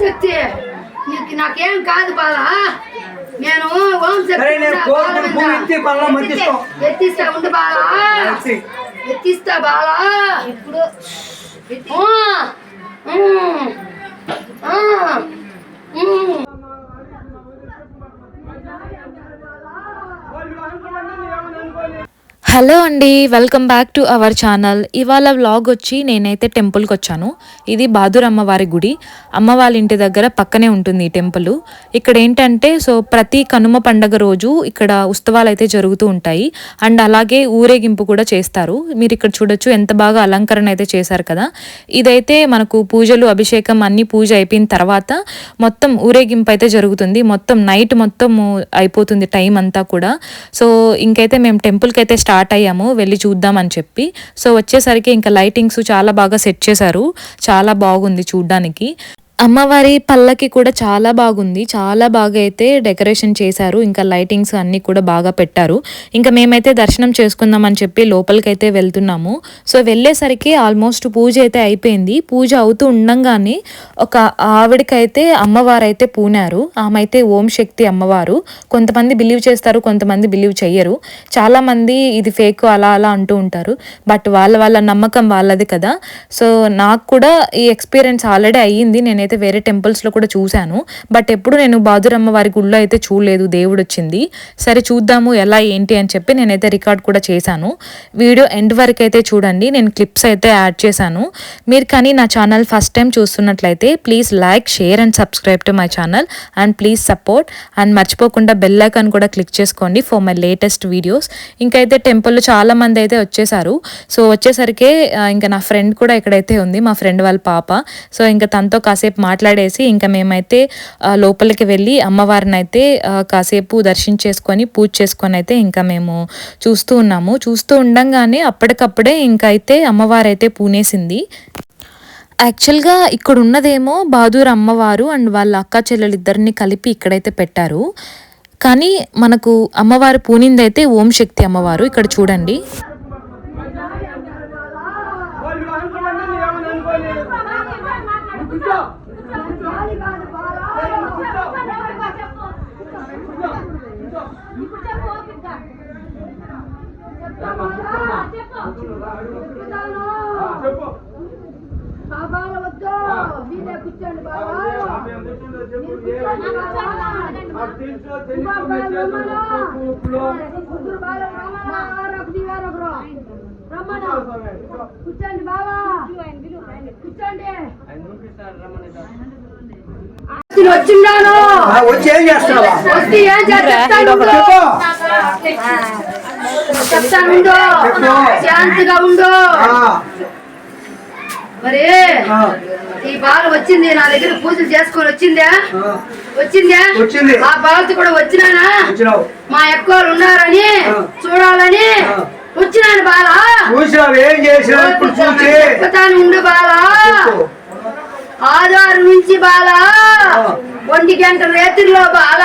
శక్తి నీకు నాకేం కాదు బాలా నేను ఓం శక్తి. ఎత్తిస్తా ఉండు బాలా. ఎత్తి. ఎత్తిస్తా బాలా. ఇప్పుడు హలో అండి welcome back to our channel. ఇవాళ వ్లాగ్ వచ్చి నేనైతే టెంపుల్కి వచ్చాను. ఇది బాదూర్ అమ్మవారి గుడి. అమ్మ వాళ్ళ ఇంటి దగ్గర పక్కనే ఉంటుంది ఈ టెంపుల్. ఇక్కడ ఏంటంటే సో ప్రతి కనుమ పండగ రోజు ఇక్కడ ఉత్సవాలు అయితే జరుగుతూ ఉంటాయి. అండ్ అలాగే ఊరేగింపు కూడా చేస్తారు. మీరు ఇక్కడ చూడొచ్చు ఎంత బాగా అలంకరణ అయితే చేశారు కదా. ఇదైతే మనకు పూజలు అభిషేకం అన్ని పూజ అయిపోయిన తర్వాత మొత్తం ఊరేగింపు అయితే జరుగుతుంది. మొత్తం నైట్ మొత్తం అయిపోతుంది టైం అంతా కూడా. సో ఇంకైతే మేము టెంపుల్కి అయితే స్టార్ట్ అయ్యాము వెళ్ళి చూద్దామని చెప్పి. సో వచ్చేసరికి ఇంకా లైటింగ్స్ చాలా బాగా సెట్ చేశారు. చాలా బాగుంది చూడ్డానికి. అమ్మవారి పల్లకి కూడా చాలా బాగుంది. చాలా బాగా అయితే డెకరేషన్ చేశారు. ఇంకా లైటింగ్స్ అన్నీ కూడా బాగా పెట్టారు. ఇంకా మేమైతే దర్శనం చేసుకుందాం అని చెప్పి లోపలికి అయితే వెళ్తున్నాము. సో వెళ్ళేసరికి ఆల్మోస్ట్ పూజ అయితే అయిపోయింది. పూజ అవుతూ ఉండంగానే ఒక ఆవిడకైతే అమ్మవారు అయితే పూనారు. ఆమె అయితే ఓం శక్తి అమ్మవారు. కొంతమంది బిలీవ్ చేస్తారు కొంతమంది బిలీవ్ చెయ్యరు. చాలామంది ఇది ఫేక్ అలా అలా అంటూ ఉంటారు. బట్ వాళ్ళ వాళ్ళ నమ్మకం వాళ్ళది కదా. సో నాకు కూడా ఈ ఎక్స్పీరియన్స్ ఆల్రెడీ అయ్యింది. నేను నేనైతే వేరే టెంపుల్స్లో కూడా చూశాను. బట్ ఎప్పుడు నేను బాదురమ్మ వారి గుళ్ళో అయితే చూడలేదు. దేవుడు వచ్చింది. సరే చూద్దాము ఎలా ఏంటి అని చెప్పి నేనైతే రికార్డ్ కూడా చేశాను. వీడియో ఎండ్ వరకు అయితే చూడండి. నేను క్లిప్స్ అయితే యాడ్ చేశాను. మీరు కానీ నా ఛానల్ ఫస్ట్ టైం చూస్తున్నట్లయితే please like share and subscribe to my channel and please support and మర్చిపోకుండా బెల్ ఐకాన్ కూడా క్లిక్ చేసుకోండి ఫర్ మై లేటెస్ట్ వీడియోస్ ఇంకైతే టెంపుల్లో చాలా మంది అయితే వచ్చేసారు. సో వచ్చేసరికి ఇంకా నా ఫ్రెండ్ కూడా ఇక్కడైతే ఉంది. మా ఫ్రెండ్ వాళ్ళ పాప. సో ఇంకా తనతో కాసేపు మాట్లాడేసి ఇంకా మేమైతే లోపలికి వెళ్ళి అమ్మవారిని అయితే కాసేపు దర్శించేసుకొని పూజ చేసుకొని అయితే ఇంకా మేము చూస్తూ ఉన్నాము. చూస్తూ ఉండంగానే అప్పటికప్పుడే ఇంకా అయితే అమ్మవారు అయితే పూనేసింది. యాక్చువల్గా ఇక్కడ ఉన్నదేమో బహదూర్ అమ్మవారు అండ్ వాళ్ళ అక్క చెల్లెలిద్దరిని కలిపి ఇక్కడైతే పెట్టారు. కానీ మనకు అమ్మవారు పూనిందైతే ఓం శక్తి అమ్మవారు. ఇక్కడ చూడండి. బాబాల వద్దు మీరే కూర్చోండి. బాబా కూర్చోండి బాబా కూర్చోండి ఆ, వచ్చి ఏం చేస్తున్నావా? చెప్తాను ఉండు. శాంతిగా మరి ఈ బాల వచ్చింది నా దగ్గర పూజలు చేసుకొని వచ్చిందా? వచ్చిందా? వచ్చింది. ఆ బాలతో కూడా వచ్చినానా? వచ్చినావు. మా ఎక్కువలు ఉన్నారని. చూడాలని. వచ్చినాను బాల. చూసినావు ఏం చేసినావు? ఇప్పుడు చూసి. చెప్తాను ఉండు బాల. నుంచి బాల. ఒంటి గంట రేతుల్లో బాల.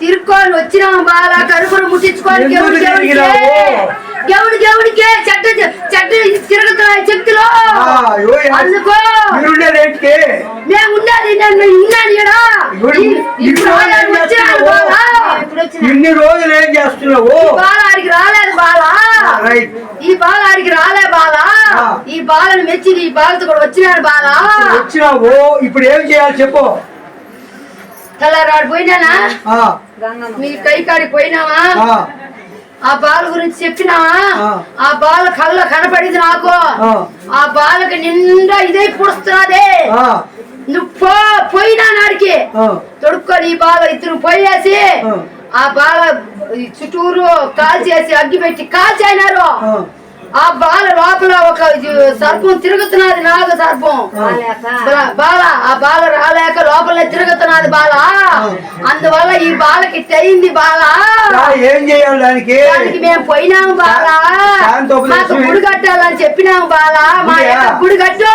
తిరుక్కొని వచ్చినాము బాల కరుపులు ముట్టించుకొని గెవుడు? గెవుడు గెవుడికే చెట్టు చెట్టు తిరుగుతున్నాయి అందుకో మేము ఉండేది నేను ఉన్నాను ఈడ. ఇప్పుడు ఈ- ఇప్పుడు ఇప్పుడు ఏం ఆయన వచ్చినాడు చేస్తున్నావు? బాల ఇన్ని రోజులు ఏం చేస్తున్నావు బాలాడికి రాలేదు బాల ఈ బాలాడికి రాలే బాల. ఈ బాలను మెచ్చి ఈ బాలతో కూడా వచ్చినాడు బాల. వచ్చినావు. ఇప్పుడు ఏం చేయాలి చెప్పు. తెల్లారాడు పోయినానా? ఆ, మీ కై కాడికి పోయినావా? ఆ, ఆ బాల గురించి చెప్పినావా? ఆ. బాల కళ్ళ కనపడింది నాకు. ఆ. బాలకి నిండా ఇదే పుడుస్తున్నదే. నువ్వు పోయినా నాడికి. ఆ. తొడుక్కొని ఈ బాల ఇద్దరు పోయేసి ఆ. బాల ఈ చుట్టూరు కాల్చేసి అగ్గి పెట్టి కాల్చైనారు ఆ. బాల లోపల ఒక సర్పం తిరుగుతున్నది నాగ సర్పం. బాల ఆ బాల రాలేక లోపల తిరుగుతున్నది బాల. అందువల్ల ఈ బాలకి తెయింది బాల. ఏం చేయాలి దానికి? దానికి మేము పోయినాము బాల. మాకు గుడి కట్టాలని చెప్పినాము బాల. మా గుడి కట్టు.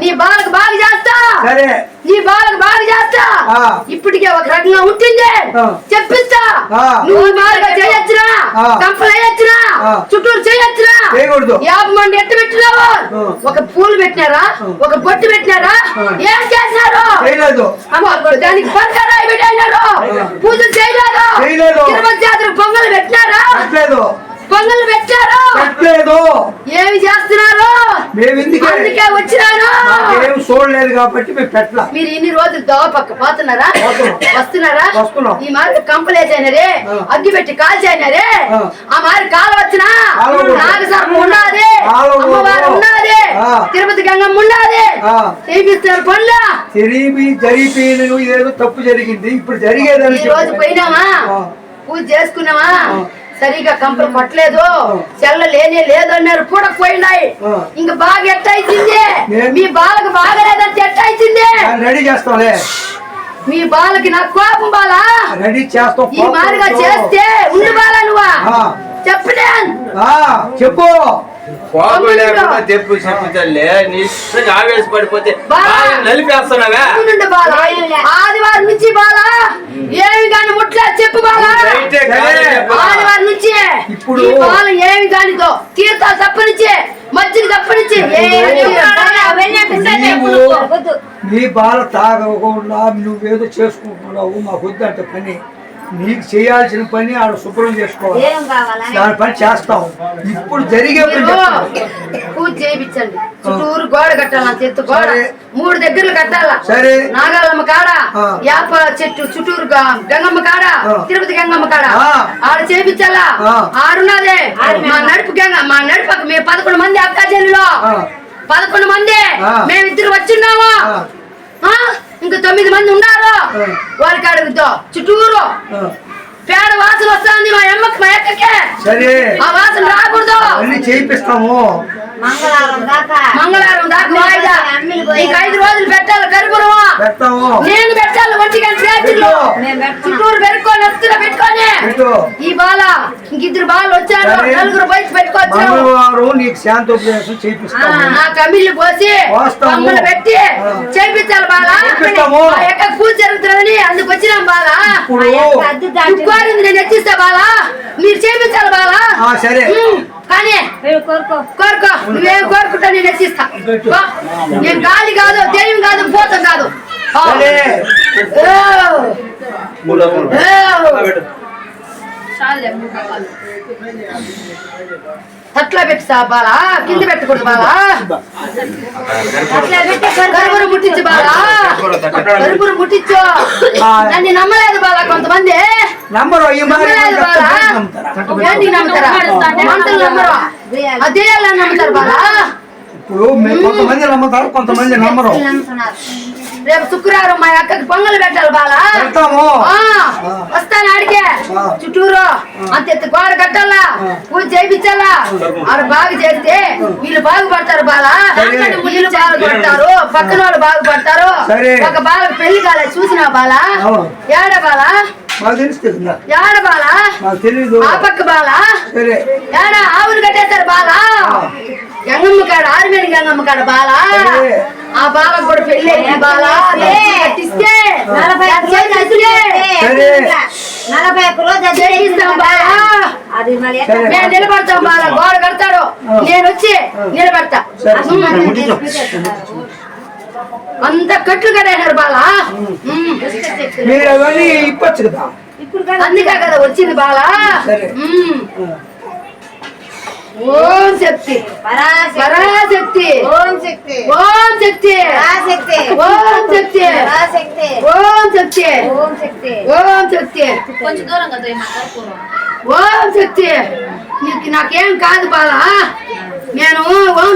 నీ బాలకు బాగా చేస్తా. సరే. నీ బాలకు బాగా చేస్తా. ఇప్పటికే ఒక రకంగా ఉంటుంది. చెప్పిస్తా. నువ్వు బాగా చేయొచ్చునా? ఆ. కంపలు వేయొచ్చునా. చుట్టూరు చేయొచ్చునా? చేయకూడదు. యాభై మంది ఎట్టు పెట్టినావు. ఒక పూలు పెట్టినారా? ఒక బొట్టు పెట్టినారా. ఏం చేసినారు దానికి బంగారాయి పెట్టినారు. పూజలు చేయలేదు. జాతర పొంగలు పెట్టినారా? పొంగలు పెట్టారు పెట్టలేదు ఏమి చేస్తున్నారు మేము ఎందుకే అందుకే వచ్చినాను మాకేం చూడలేదు కాబట్టి మేము పెట్టలా మీరు ఇన్ని రోజులు దోవ పక్క పోతున్నారా పోతున్నాం. వస్తున్నారా వస్తున్నాం. ఈ మారి కంపలేసైనరే ఆ. అగ్గి పెట్టి కాల్చైనరే ఆ. ఆ మారి కాలు వచ్చినా. నాగసర్పం ఉన్నది. అమ్మవారు ఉన్నది. తిరుపతి గంగమ్మ ఉన్నది. చేపిస్తారు పనులు జరిపి జరిపోయిన ఇదేదో తప్పు జరిగింది ఇప్పుడు జరిగేదని రోజు. పోయినామా. పూజ చేసుకున్నామా. సరిగా కంపలు కొట్టలేదు చెల్ల లేనే లేదు అన్నారు కూడా పోయినాయి. ఇంక బాగా ఎట్టయిచింది? మీ బాలకు బాగలేదంటే ఎట్టయిచింది రెడీ చేస్తాంలే. మీ బాలకి నా కోపం బాలా? రెడీ చేస్తాం ఈ మాదిరిగా చేస్తే ఉండు బాలా నువ్వా. చెప్పలే ఆ, చెప్పు. కోపం లేకుండా నిశ్చయంగా ఆవేశపడిపోతే నలిపేస్తున్నావే. ఆదివారం నుంచి బాలా. ఏమి కాని ముట్లా చెప్పు బాలా రైటే కాదు చెప్పు. ఆదివారం నుంచి ఇప్పుడు- ఏమి కానిదో తీర్థాలు తప్పనిచ్చి మజ్జిగ తప్పనిచ్చి. నీ బాల తాగకుండా నువ్వేదో చేసుకుంటున్నావు మాకు వద్దంటే పని. నీకు చేయాల్సిన పని ఆడ శుభ్రం చేసుకోవాలి. దాని పని చేస్తాం. ఇప్పుడు జరిగే పని. పూజ చేయించండి. చుట్టూరు గోడ కట్టాల చెట్టు గోడ. మూడు దగ్గరలు కట్టాల? సరే. నాగాలమ్మ కాడ. యాప చెట్టు చుట్టూరు గంగమ్మ కాడ. తిరుపతి గంగమ్మ కాడ. ఆడ చేపించాలా? ఆ. ఆడున్నదే మా నడుపు గంగ మా నడుపకు మేము పదకొండు మంది అక్క. పదకొండు మంది. మేమిద్దరు వచ్చిన్నాము? ఇంకా తొమ్మిది మంది ఉన్నారు. వాళ్ళకి అడుగుతాం చుట్టూరు. పేడ వాసన వస్తుంది మా అమ్మకి మా అక్కకే సరే. ఆ వాసన రాకూడదు. అన్ని చేయిస్తాము మంగళవారం దాకా. మంగళవారం దాకా వాయిదా నీకు ఐదు రోజులు పెట్టాలి పెడతాము. నేను చేతుల్లో. చుట్టూరు పెట్టుకొని వస్తున్నా పెట్టుకొని. పెట్టు. ఈ బాల ఇంకిద్దరు బాలు వచ్చారు. సరే. నలుగురు బయట పెట్టుకోవచ్చు మంగళవారం నీకు శాంతోపదేశం చేయిస్తాము నా కమిళ్ళు పోసి పెట్టి. చేపించాలి బాల. యొక్క పూజ జరుగుతుందని అందుకు వచ్చినాం బాల. కోరింది నేను బాల. మీరు చేపించాలి బాల. ఆ, సరే. ఉమ్, కానీ కోరుకో? కోరుకో. నువ్వేం కోరుకుంటా నేను. కో. నేను గాలి కాదు దెయ్యం కాదు భూతం కాదు. ఓ. సరే ఓ. మూడో మూడు. ఓ. పెట్టు. అట్లా పెట్టి సా బాలా కింద పెట్టకూడదు బాలా అట్లా పెట్టి కరువురు ముట్టించు బాలా కరువురు ముట్టించు ఆ. నన్ను నమ్మలేదు బాలా కొంతమంది నంబరు ఈ మరి నమ్మలేదు బాలా ఏంటి నమ్ముతారా మంటలు నమ్మరు అదే నమ్ముతారు బాలా ఇప్పుడు మేము కొంతమంది నమ్ముతారు కొంతమంది నమ్మరు నమ్ముతున్నారు రేపు శుక్రవారం మా అక్కకి పొంగలు పెట్టాలి బాలా. వస్తాను ఆడికే. ఆ. చుట్టూరు అంత ఎత్తు గోడ కట్టాలా? పూజ చేయించాలా? ఆడ బాగా చేస్తే వీళ్ళు బాగుపడతారు బాలా. వీళ్ళు బాగుపడతారు. పక్కన వాళ్ళు బాగుపడతారు. ఒక బాలకు పెళ్ళి కాలే చూసినా బాలా. ఏడ బాలా? మాకు తెలుస్తుంది ఏడ బాలా? మాకు ఆ పక్క బాలా? సరే. ఏడ ఆవులు కట్టేస్తారు బాలా? గంగమ్మ కాడ ఆరుమేడి గంగమ్మ కాడ బాలా. ఆ బాలకు కూడా అయింది బాలా. కట్టిస్తే నలభై ఒక్క రోజు చేస్తే సరే. నలభై ఒక్క రోజు అది బాలా. నేను నిలబడతాం బాలా. గోడ కడతాడు. నేను వచ్చి నిలబడతా. అంత కట్లు కడేశారు బాలా. మీరు అవన్నీ ఇప్పచ్చు కదా. అందుకే కదా వచ్చింది బాలా. ఓం శక్తి. పరాశక్తి. ఓం శక్తి. ఓం శక్తి. పరాశక్తి. ఓం శక్తి. పరాశక్తి. ఓం శక్తి. ఓం శక్తి. ఓం శక్తి. ఓం శక్తి. నీకు నాకేం కాదు బాలా. నేను ఓం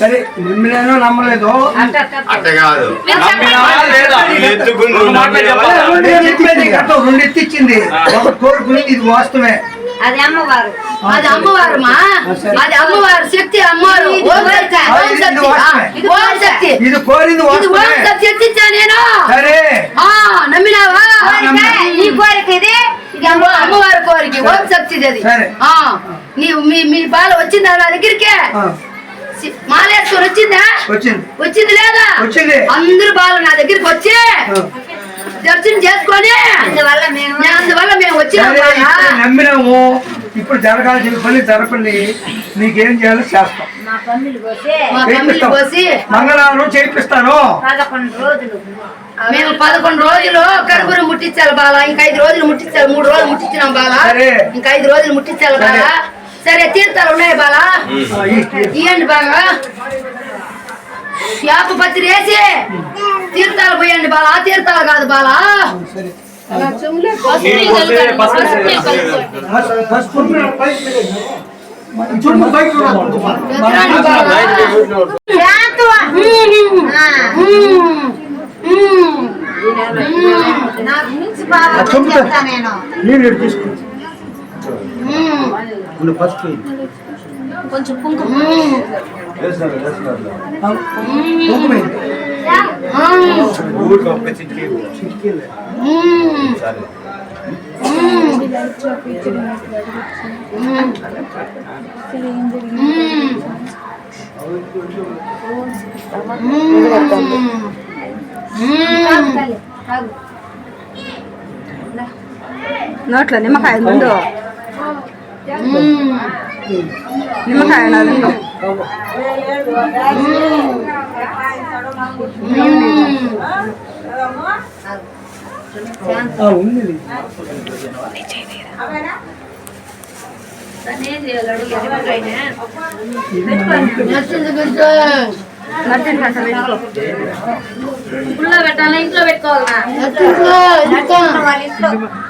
సరే నమ్మలేదు? అట్ట కాదు. రెండు ఎత్తిచ్చింది. ఒక కోరుకుని ఇది వాస్తవమే. అది అమ్మవారు. అది అమ్మవారు మా అది అమ్మవారు శక్తి అమ్మవారు ఇది కోరింది ఇది ఓం వాస్తవమే. శక్తి ఎత్తిచ్చా నేను? సరే. ఆ నమ్మినావా? కోరిక, నీ కోరిక ఇది? అమ్మవారు. కోరిక. ఓం శక్తి అది. సరే. ఆ నీ మీ మీ బాల వచ్చిందా నా దగ్గరికి. మాలేశ్వరం వచ్చిందా? వచ్చింది. వచ్చింది లేదా? వచ్చింది. అందరు బాలు నా దగ్గరికి వచ్చి. దర్శనం చేసుకొని అందువల్ల మేము నేను అందువల్ల మేము వచ్చినాం సరే బాలా. ఇప్పుడు నమ్మినాము. ఇప్పుడు జరగాల్సిన పని జరపండి. నీకేం చేయాలో చేస్తాం. మంగళవారం చేపిస్తాను. మేము పదకొండు రోజులు కడుపును ముట్టించాలి బాల. ఇంకా ఐదు రోజులు ముట్టించాలి. మూడు రోజులు ముట్టించినాం బాల. ఇంకా ఐదు రోజులు ముట్టించాలి బాల. సరే తీర్థాలు ఉన్నాయి బాల. ఇవ్వండి బాగా. యాప పత్రి వేసి తీర్థాలు పోయండి బాల. ఆ తీర్థాలు కాదు బాల. నేను. నీళ్ళు ఇటు తీసుకో మ్మ్. ఉండు, పసుపు కొంచెం కుంకుమ మ్మ్. ఆ, కుంకుమ వేయి. ఊరికి ఒక్క చిటికీ మ్మ్. సరే నోట్లో నిమ్మకాయ ముందు నిమ్మకాయ నాది ఉంది ఇంట్లో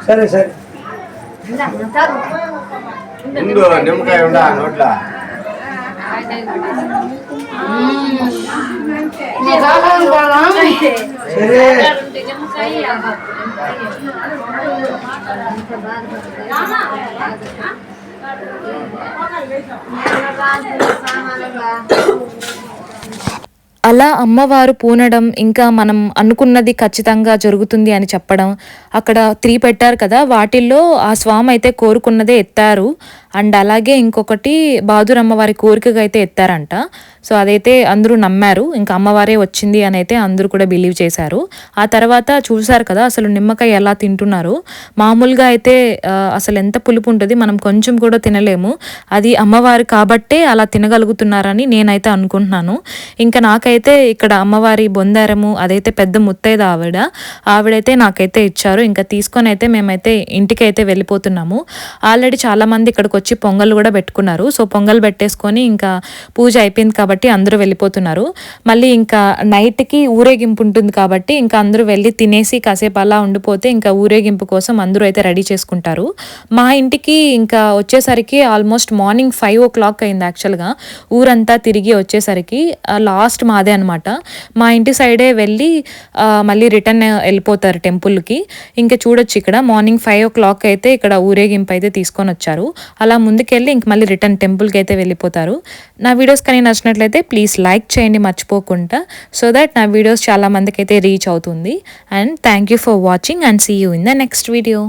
సరే సరే ముందు నిమ్మకాయ ఉండా నోట్ల నీ కాలం బాలా. సరే అలా అమ్మవారు పూనడం ఇంకా మనం అనుకున్నది ఖచ్చితంగా జరుగుతుంది అని చెప్పడం. అక్కడ త్రీ పెట్టారు కదా వాటిల్లో ఆ స్వామి అయితే కోరుకున్నదే ఎత్తారు. అండ్ అలాగే ఇంకొకటి బహదూర్ అమ్మవారి కోరికగా అయితే ఎత్తారంట. సో అదైతే అందరూ నమ్మారు. ఇంకా అమ్మవారే వచ్చింది అని అయితే అందరూ కూడా బిలీవ్ చేశారు. ఆ తర్వాత చూశారు కదా అసలు నిమ్మకాయ ఎలా తింటున్నారు? మామూలుగా అయితే అసలు ఎంత పులుపు ఉంటుంది మనం కొంచెం కూడా తినలేము. అది అమ్మవారు కాబట్టే అలా తినగలుగుతున్నారని నేనైతే అనుకుంటున్నాను. ఇంకా నాకైతే ఇక్కడ అమ్మవారి బొందారము అదైతే పెద్ద ముత్తైద ఆవిడ. ఆవిడైతే నాకైతే ఇచ్చారు. ఇంకా తీసుకొని అయితే మేమైతే ఇంటికి అయితే వెళ్ళిపోతున్నాము. ఆల్రెడీ చాలామంది ఇక్కడికి వచ్చి పొంగల్ కూడా పెట్టుకున్నారు. సో పొంగల్ పెట్టేసుకొని ఇంకా పూజ అయిపోయింది కాబట్టి అందరూ వెళ్ళిపోతున్నారు. మళ్ళీ ఇంకా నైట్కి ఊరేగింపు ఉంటుంది కాబట్టి ఇంకా అందరూ వెళ్ళి తినేసి కాసేపు అలా ఉండిపోతే ఇంకా ఊరేగింపు కోసం అందరూ అయితే రెడీ చేసుకుంటారు. మా ఇంటికి ఇంకా వచ్చేసరికి almost morning five o'clock అయింది యాక్చువల్గా. ఊరంతా తిరిగి వచ్చేసరికి లాస్ట్ మాదే అనమాట మా ఇంటి సైడే వెళ్ళి మళ్ళీ రిటర్న్ వెళ్ళిపోతారు టెంపుల్కి. ఇంకా చూడొచ్చు ఇక్కడ మార్నింగ్ ఫైవ్ ఓ క్లాక్ అయితే ఇక్కడ ఊరేగింపు అయితే తీసుకొని వచ్చారు. అలా ముందుకెళ్ళి ఇంక మళ్ళీ రిటర్న్ టెంపుల్కి అయితే వెళ్ళిపోతారు. నా వీడియోస్ కానీ నచ్చినట్లయితే ప్లీజ్ లైక్ చేయండి మర్చిపోకుండా. సో దట్ నా వీడియోస్ చాలామందికి అయితే రీచ్ అవుతుంది. And thank you for watching and see you in the next video.